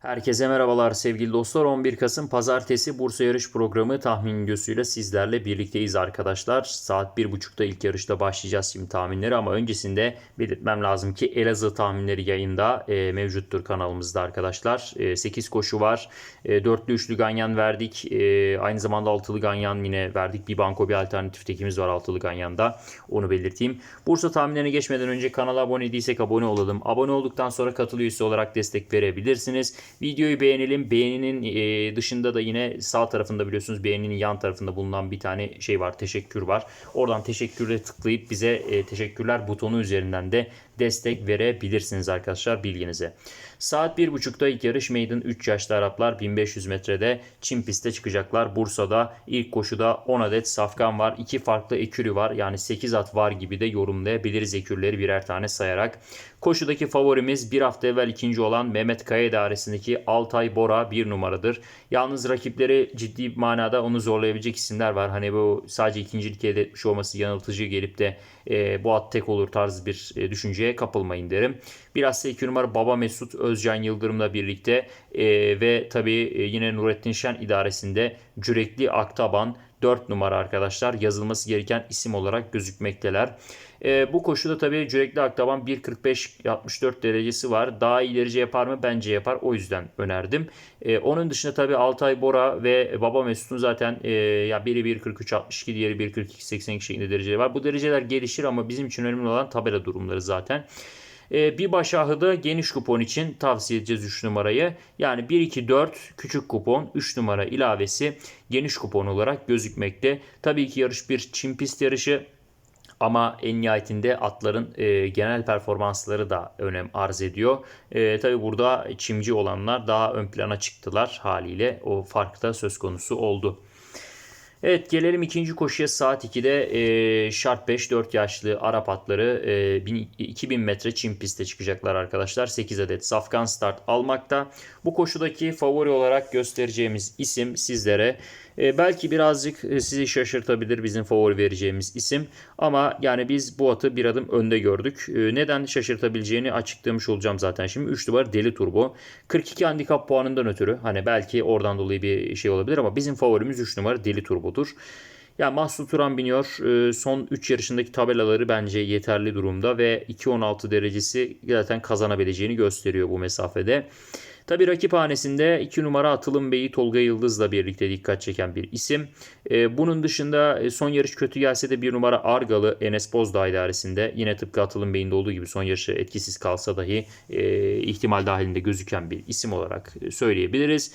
Herkese merhabalar sevgili dostlar. 11 Kasım Pazartesi Bursa Yarış Programı tahmin videosuyla sizlerle birlikteyiz arkadaşlar. Saat 1.30'da ilk yarışta başlayacağız şimdi tahminleri ama öncesinde belirtmem lazım ki Elazığ tahminleri yayında e, mevcuttur kanalımızda arkadaşlar. E, 8 koşu var. E, dörtlü üçlü ganyan verdik. E, aynı zamanda altılı ganyan yine verdik. Bir banko bir alternatif tekimiz var altılı ganyanda. Onu belirteyim. Bursa tahminlerine geçmeden önce kanala abone değilsek abone olalım. Abone olduktan sonra katıl üyesi olarak destek verebilirsiniz. Videoyu beğenelim. Beğeninin e, dışında da yine sağ tarafında biliyorsunuz beğeninin yan tarafında bulunan bir tane şey var. Teşekkür var. Oradan teşekkürle tıklayıp bize e, teşekkürler butonu üzerinden de destek verebilirsiniz arkadaşlar bilginize. Saat 1.30'da ilk yarış Maiden 3 yaşlı Araplar 1500 metrede Çin pistte çıkacaklar. Bursa'da ilk koşuda 10 adet safkan var. 2 farklı ekürü var. Yani 8 at var gibi de yorumlayabiliriz ekürleri birer tane sayarak. Koşudaki favorimiz bir hafta evvel ikinci olan Mehmet Kaya idaresindeki Altay Bora bir numaradır. Yalnız rakipleri ciddi manada onu zorlayabilecek isimler var. Hani bu sadece ikincilik elde etmiş olması yanıltıcı gelip de e, bu at tek olur tarzı bir e, düşünceye kapılmayın derim. Biraz 2 numara Baba Mesut Özcan Yıldırım'la birlikte e, ve tabii e, yine Nurettin Şen idaresinde Cürekli Aktaban 4 numara arkadaşlar yazılması gereken isim olarak gözükmekteler. E, bu koşuda tabii Cürekli Aktaban 1.45-64 derecesi var. Daha iyi derece yapar mı? Bence yapar. O yüzden önerdim. E, onun dışında tabii Altay Bora ve Baba Mesut'un zaten e, ya biri 1.43-62 diğeri 1.42-82 şeklinde dereceleri var. Bu dereceler gelişir ama bizim için önemli olan tabela durumları zaten. E, bir baş ahıda geniş kupon için tavsiye edeceğiz 3 numarayı. Yani 1, 2, 4 küçük kupon 3 numara ilavesi geniş kupon olarak gözükmekte. Tabii ki yarış bir çim pist yarışı. Ama en nihayetinde atların e, genel performansları da önem arz ediyor. E, Tabi burada çimci olanlar daha ön plana çıktılar haliyle o fark da söz konusu oldu. Evet gelelim ikinci koşuya saat 2'de e, şart 5 4 yaşlı Arap atları e, 1000, 2000 metre çim piste çıkacaklar arkadaşlar. 8 adet safkan start almakta. Bu koşudaki favori olarak göstereceğimiz isim sizlere e, belki birazcık e, sizi şaşırtabilir bizim favori vereceğimiz isim. Ama yani biz bu atı bir adım önde gördük. E, neden şaşırtabileceğini açıklamış olacağım zaten şimdi. 3 numara Deli Turbo. 42 handikap puanından ötürü hani belki oradan dolayı bir şey olabilir ama bizim favorimiz 3 numara Deli Turbo'dur. Ya Mahsun Turan biniyor. Son 3 yarışındaki tabelaları bence yeterli durumda ve 2.16 derecesi zaten kazanabileceğini gösteriyor bu mesafede. Tabi rakip hanesinde 2 numara Atılım Bey'i Tolga Yıldız'la birlikte dikkat çeken bir isim. Ee, bunun dışında e, son yarış kötü gelse de 1 numara Argalı Enes Bozdağ idaresinde yine tıpkı Atılım Bey'in de olduğu gibi son yarışı etkisiz kalsa dahi e, ihtimal dahilinde gözüken bir isim olarak e, söyleyebiliriz.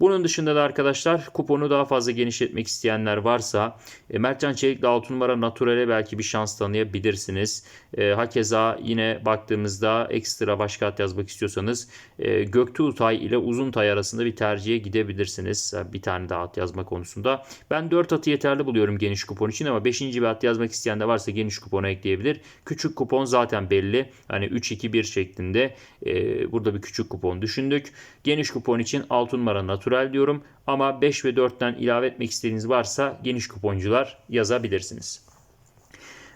Bunun dışında da arkadaşlar kuponu daha fazla genişletmek isteyenler varsa e, Mertcan Çelik'le 6 numara Natural'e belki bir şans tanıyabilirsiniz. E, hakeza yine baktığımızda ekstra başka at yazmak istiyorsanız e, Göktuğ Tay ile Uzun Tay arasında bir tercihe gidebilirsiniz. Yani bir tane daha at yazma konusunda. Ben 4 atı yeterli buluyorum geniş kupon için ama 5. bir at yazmak isteyen de varsa geniş kupona ekleyebilir. Küçük kupon zaten belli. Hani 3-2-1 şeklinde e, burada bir küçük kupon düşündük. Geniş kupon için 6 numara Natural natural diyorum ama 5 ve 4'ten ilave etmek istediğiniz varsa geniş kuponcular yazabilirsiniz.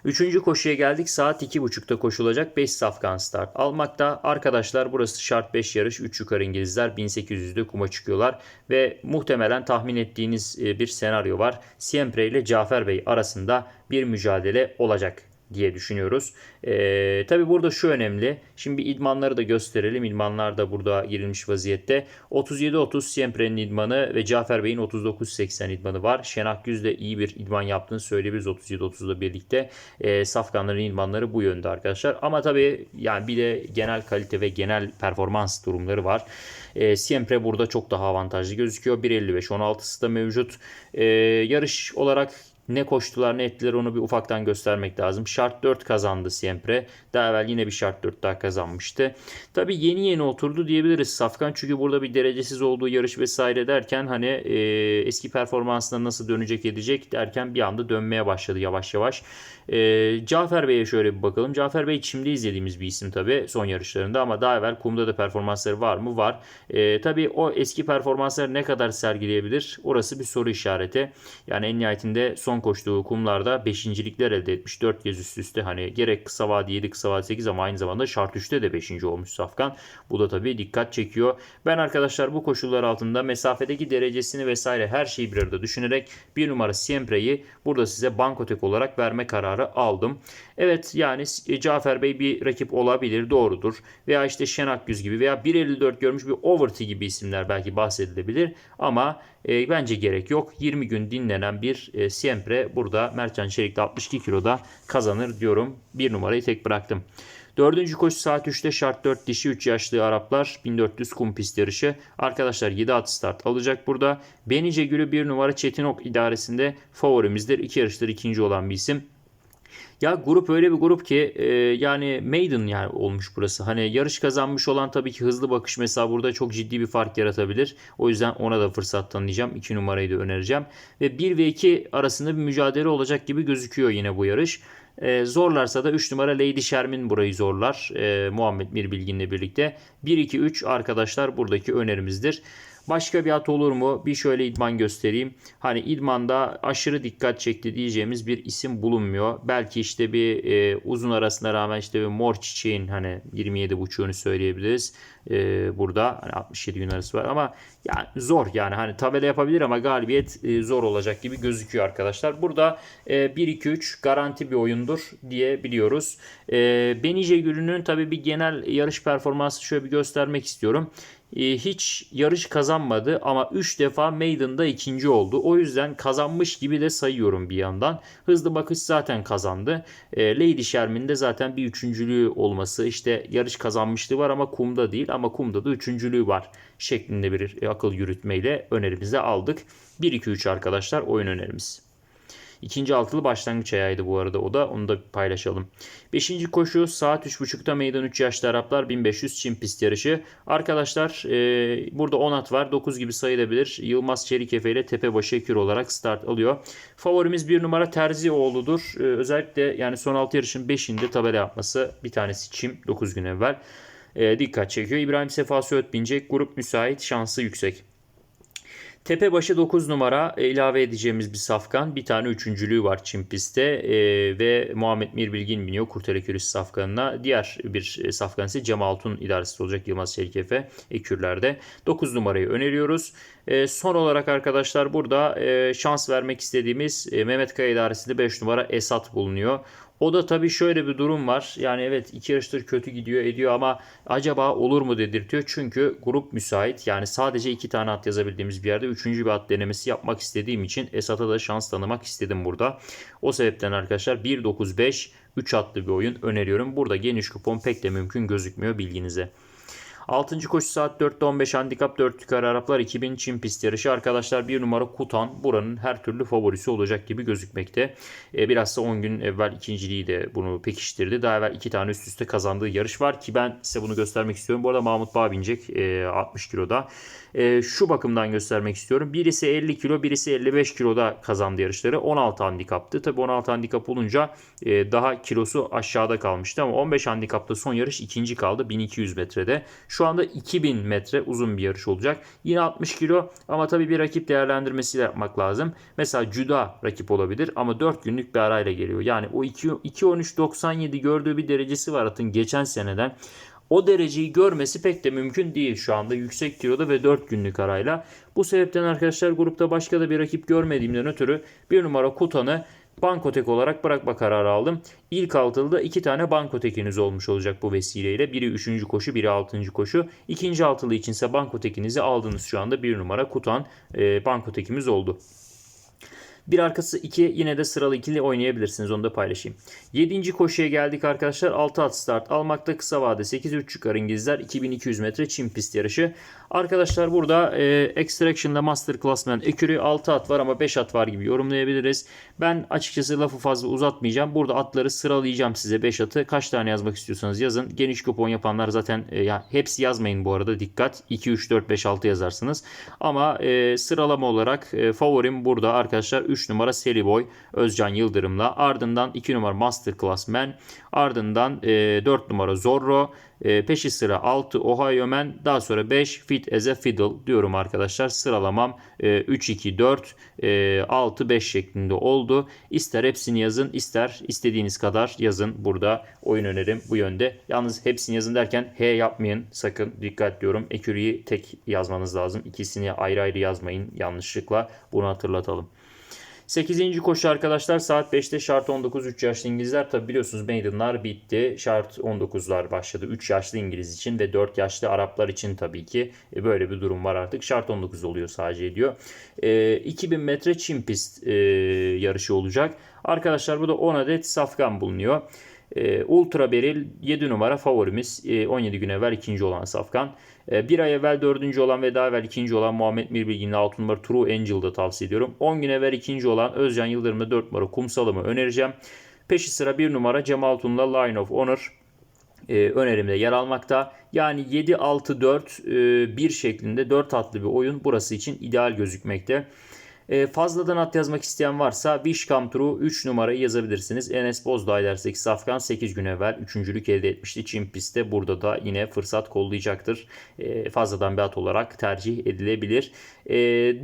Üçüncü koşuya geldik. Saat 2.30'da koşulacak 5 safkan start almakta. Arkadaşlar burası şart 5 yarış. 3 yukarı İngilizler 1800'de kuma çıkıyorlar. Ve muhtemelen tahmin ettiğiniz e, bir senaryo var. Siempre ile Cafer Bey arasında bir mücadele olacak diye düşünüyoruz. Ee, Tabi burada şu önemli. Şimdi idmanları da gösterelim. İdmanlar da burada girilmiş vaziyette. 37-30 Siempre'nin idmanı ve Cafer Bey'in 39-80 idmanı var. Şenak Yüz de iyi bir idman yaptığını söyleyebiliriz 37-30'da birlikte. Ee, Safkanların idmanları bu yönde arkadaşlar. Ama tabi yani bir de genel kalite ve genel performans durumları var. E, Siempre burada çok daha avantajlı gözüküyor. 1.55 16'sı da mevcut. E, yarış olarak ne koştular ne ettiler onu bir ufaktan göstermek lazım. Şart 4 kazandı Siempre. Daha evvel yine bir şart 4 daha kazanmıştı. Tabi yeni yeni oturdu diyebiliriz Safkan. Çünkü burada bir derecesiz olduğu yarış vesaire derken hani e, eski performansına nasıl dönecek edecek derken bir anda dönmeye başladı yavaş yavaş. E, Cafer Bey'e şöyle bir bakalım. Cafer Bey çimde izlediğimiz bir isim tabi son yarışlarında ama daha evvel kumda da performansları var mı? Var. E, tabi o eski performansları ne kadar sergileyebilir? Orası bir soru işareti. Yani en nihayetinde son koştuğu kumlarda beşincilikler elde etmiş. 4 kez üst üste hani gerek kısa vade 7 kısa vade 8 ama aynı zamanda şart 3'te de 5. olmuş Safkan. Bu da tabii dikkat çekiyor. Ben arkadaşlar bu koşullar altında mesafedeki derecesini vesaire her şeyi bir arada düşünerek bir numara Siempre'yi burada size bankotek olarak verme kararı aldım. Evet yani Cafer Bey bir rakip olabilir doğrudur. Veya işte Şenak Güz gibi veya 1.54 görmüş bir Overty gibi isimler belki bahsedilebilir. Ama e, bence gerek yok. 20 gün dinlenen bir e, Siempre burada Mertcan Çelik'te 62 kiloda kazanır diyorum. Bir numarayı tek bıraktım. Dördüncü koşu saat 3'te şart 4 dişi 3 yaşlı Araplar 1400 kum pist yarışı. Arkadaşlar 7 at start alacak burada. Benice Gülü 1 numara Çetinok idaresinde favorimizdir. 2 yarıştır ikinci olan bir isim. Ya grup öyle bir grup ki e, yani maiden yani olmuş burası. Hani yarış kazanmış olan tabii ki hızlı bakış mesela burada çok ciddi bir fark yaratabilir. O yüzden ona da fırsat tanıyacağım. 2 numarayı da önereceğim. Ve 1 ve 2 arasında bir mücadele olacak gibi gözüküyor yine bu yarış. E, zorlarsa da 3 numara Lady Shermin burayı zorlar. E, Muhammed Mir Bilgin'le birlikte. 1-2-3 arkadaşlar buradaki önerimizdir. Başka bir at olur mu? Bir şöyle idman göstereyim. Hani idmanda aşırı dikkat çekti diyeceğimiz bir isim bulunmuyor. Belki işte bir e, uzun arasına rağmen işte bir mor çiçeğin hani 27 buçuğunu söyleyebiliriz. E, burada hani 67 gün arası var ama yani zor yani hani tabela yapabilir ama galibiyet e, zor olacak gibi gözüküyor arkadaşlar. Burada e, 1-2-3 garanti bir oyundur diyebiliyoruz. E, Benice Gülü'nün tabii bir genel yarış performansı şöyle bir göstermek istiyorum. E, hiç yarış kazanmadı ama 3 defa Maiden'da ikinci oldu. O yüzden kazanmış gibi de sayıyorum bir yandan. Hızlı bakış zaten kazandı. E, Lady Sherman'de zaten bir üçüncülüğü olması işte yarış kazanmışlığı var ama kumda değil ama kumda da üçüncülüğü var şeklinde bir akıl yürütmeyle önerimize aldık. 1-2-3 arkadaşlar oyun önerimiz. İkinci altılı başlangıç ayağıydı bu arada o da onu da paylaşalım. Beşinci koşu saat 3.30'da meydan 3 yaşlı Araplar 1500 Çin pist yarışı. Arkadaşlar e, burada 10 at var 9 gibi sayılabilir. Yılmaz Çelikefe ile Tepebaşı Ekür olarak start alıyor. Favorimiz bir numara Terzioğlu'dur. E, özellikle yani son 6 yarışın 5'inde tabela yapması bir tanesi Çim 9 gün evvel. E, dikkat çekiyor. İbrahim Sefa Söğüt binecek. Grup müsait şansı yüksek. Tepebaşı 9 numara e, ilave edeceğimiz bir safkan. Bir tane üçüncülüğü var Çin pistte e, ve Muhammed Mir Bilgin biniyor Kurtele Kürüs safkanına. Diğer bir e, safkan ise Cem Altun idaresi olacak Yılmaz Çelikefe ekürlerde. 9 numarayı öneriyoruz. E, son olarak arkadaşlar burada e, şans vermek istediğimiz e, Mehmet Kaya idaresinde 5 numara Esat bulunuyor. O da tabii şöyle bir durum var. Yani evet iki yarıştır kötü gidiyor ediyor ama acaba olur mu dedirtiyor. Çünkü grup müsait. Yani sadece iki tane at yazabildiğimiz bir yerde üçüncü bir at denemesi yapmak istediğim için Esat'a da şans tanımak istedim burada. O sebepten arkadaşlar 1-9-5 3 atlı bir oyun öneriyorum. Burada geniş kupon pek de mümkün gözükmüyor bilginize. 6. koşu saat 4'te 15 handikap 4 yukarı Araplar 2000 Çin pist yarışı. Arkadaşlar bir numara Kutan buranın her türlü favorisi olacak gibi gözükmekte. E, biraz da 10 gün evvel ikinciliği de bunu pekiştirdi. Daha evvel 2 tane üst üste kazandığı yarış var ki ben size bunu göstermek istiyorum. Bu arada Mahmut Bağ binecek e, 60 kiloda. E, şu bakımdan göstermek istiyorum. Birisi 50 kilo birisi 55 kiloda kazandı yarışları. 16 handikaptı. Tabi 16 handikap olunca e, daha kilosu aşağıda kalmıştı ama 15 handikapta son yarış ikinci kaldı 1200 metrede. Şu anda 2000 metre uzun bir yarış olacak. Yine 60 kilo ama tabii bir rakip değerlendirmesiyle yapmak lazım. Mesela Cüda rakip olabilir ama 4 günlük bir arayla geliyor. Yani o 2.13.97 gördüğü bir derecesi var atın geçen seneden. O dereceyi görmesi pek de mümkün değil şu anda yüksek kiloda ve 4 günlük arayla. Bu sebepten arkadaşlar grupta başka da bir rakip görmediğimden ötürü bir numara Kutan'ı bankotek olarak bırakma kararı aldım. İlk altılıda iki tane bankotekiniz olmuş olacak bu vesileyle. Biri üçüncü koşu, biri altıncı koşu. İkinci altılı içinse bankotekinizi aldınız şu anda. Bir numara Kutan e, bankotekimiz oldu. Bir arkası 2 yine de sıralı ikili oynayabilirsiniz. Onu da paylaşayım. 7. koşuya geldik arkadaşlar. 6 at start almakta kısa vade 8-3 çıkar İngilizler. 2200 metre Çin pist yarışı. Arkadaşlar burada e, Extraction'da Master Classman Ekürü 6 at var ama 5 at var gibi yorumlayabiliriz. Ben açıkçası lafı fazla uzatmayacağım. Burada atları sıralayacağım size 5 atı. Kaç tane yazmak istiyorsanız yazın. Geniş kupon yapanlar zaten e, ya hepsi yazmayın bu arada dikkat. 2 3 4 5 6 yazarsınız. Ama e, sıralama olarak e, favorim burada arkadaşlar 3 3 numara Seri Boy Özcan Yıldırım'la. Ardından 2 numara Masterclass Man. Ardından e, 4 numara Zorro. E, peşi sıra 6 Ohio Man. Daha sonra 5 Fit as a Fiddle diyorum arkadaşlar. Sıralamam e, 3, 2, 4, e, 6, 5 şeklinde oldu. İster hepsini yazın ister istediğiniz kadar yazın. Burada oyun önerim bu yönde. Yalnız hepsini yazın derken H yapmayın. Sakın dikkat diyorum. Ekürüyü tek yazmanız lazım. İkisini ayrı ayrı yazmayın yanlışlıkla. Bunu hatırlatalım. 8. koşu arkadaşlar saat 5'te şart 19 3 yaşlı İngilizler tabi biliyorsunuz maidenlar bitti. Şart 19'lar başladı 3 yaşlı İngiliz için ve 4 yaşlı Araplar için tabii ki e, böyle bir durum var artık. Şart 19 oluyor sadece diyor. E, 2000 metre çim pist e, yarışı olacak. Arkadaşlar burada 10 adet safkan bulunuyor. E, Ultra Beril 7 numara favorimiz. E, 17 gün evvel ikinci olan Safkan. E, bir ay evvel dördüncü olan ve daha evvel ikinci olan Muhammed Mirbilgin'le 6 numara True Angel'da tavsiye ediyorum. 10 gün evvel ikinci olan Özcan Yıldırım'da 4 numara Kumsalım'ı önereceğim. Peşi sıra 1 numara Cemal Tun'la Line of Honor e, önerimde yer almakta. Yani 7-6-4 e, 1 şeklinde 4 atlı bir oyun burası için ideal gözükmekte. E, fazladan at yazmak isteyen varsa Wish Come True 3 numarayı yazabilirsiniz. Enes Bozdağ dersek Safkan 8 gün evvel 3. elde etmişti. Çin pistte burada da yine fırsat kollayacaktır. E, fazladan bir at olarak tercih edilebilir. E,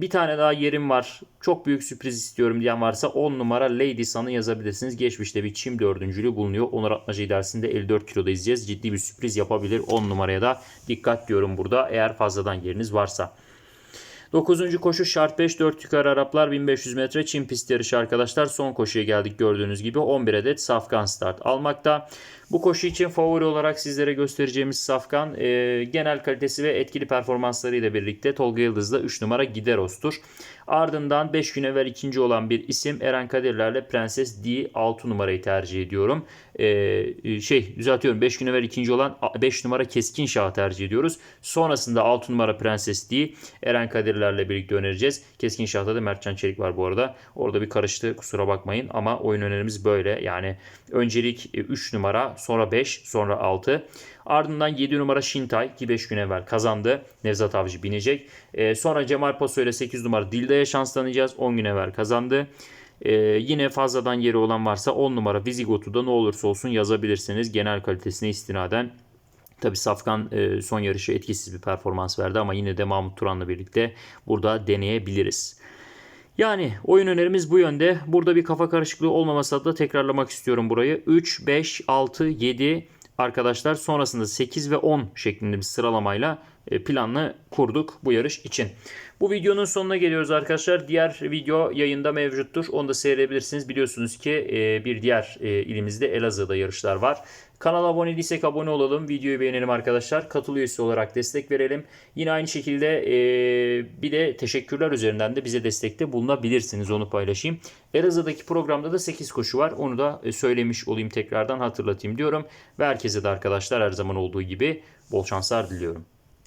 bir tane daha yerim var. Çok büyük sürpriz istiyorum diyen varsa 10 numara Lady Sun'ı yazabilirsiniz. Geçmişte bir çim dördüncülüğü bulunuyor. Onur Atmacı dersinde 54 kiloda izleyeceğiz. Ciddi bir sürpriz yapabilir. 10 numaraya da dikkat diyorum burada eğer fazladan yeriniz varsa. 9. koşu şart 5 4 yukarı Araplar 1500 metre Çin pist yarışı arkadaşlar. Son koşuya geldik gördüğünüz gibi 11 adet safkan start almakta. Bu koşu için favori olarak sizlere göstereceğimiz safkan e, genel kalitesi ve etkili performansları ile birlikte Tolga Yıldız'da 3 numara Gideros'tur. Ardından 5 gün evvel ikinci olan bir isim Eren Kadirler'le Prenses D 6 numarayı tercih ediyorum. Ee, şey düzeltiyorum 5 gün evvel ikinci olan 5 numara Keskin Şah'ı tercih ediyoruz. Sonrasında 6 numara Prenses D Eren Kadirler'le birlikte önereceğiz. Keskin Şah'ta da Mertcan Çelik var bu arada. Orada bir karıştı kusura bakmayın ama oyun önerimiz böyle. Yani öncelik 3 numara sonra 5 sonra 6. Ardından 7 numara Şintay ki 5 gün evvel kazandı. Nevzat Avcı binecek. Ee, sonra Cemal Paso ile 8 numara Dilda'ya şanslanacağız. 10 gün evvel kazandı. Ee, yine fazladan yeri olan varsa 10 numara Vizigot'u da ne olursa olsun yazabilirsiniz. Genel kalitesine istinaden. Tabi Safkan e, son yarışı etkisiz bir performans verdi ama yine de Mahmut Turan'la birlikte burada deneyebiliriz. Yani oyun önerimiz bu yönde. Burada bir kafa karışıklığı olmaması adına tekrarlamak istiyorum burayı. 3, 5, 6, 7 arkadaşlar sonrasında 8 ve 10 şeklinde bir sıralamayla e, planlı kurduk bu yarış için. Bu videonun sonuna geliyoruz arkadaşlar. Diğer video yayında mevcuttur. Onu da seyredebilirsiniz. Biliyorsunuz ki e, bir diğer e, ilimizde Elazığ'da yarışlar var. Kanala abone değilsek abone olalım. Videoyu beğenelim arkadaşlar. Katıl üyesi olarak destek verelim. Yine aynı şekilde bir de teşekkürler üzerinden de bize destekte bulunabilirsiniz. Onu paylaşayım. Elazığ'daki programda da 8 koşu var. Onu da söylemiş olayım tekrardan hatırlatayım diyorum. Ve herkese de arkadaşlar her zaman olduğu gibi bol şanslar diliyorum.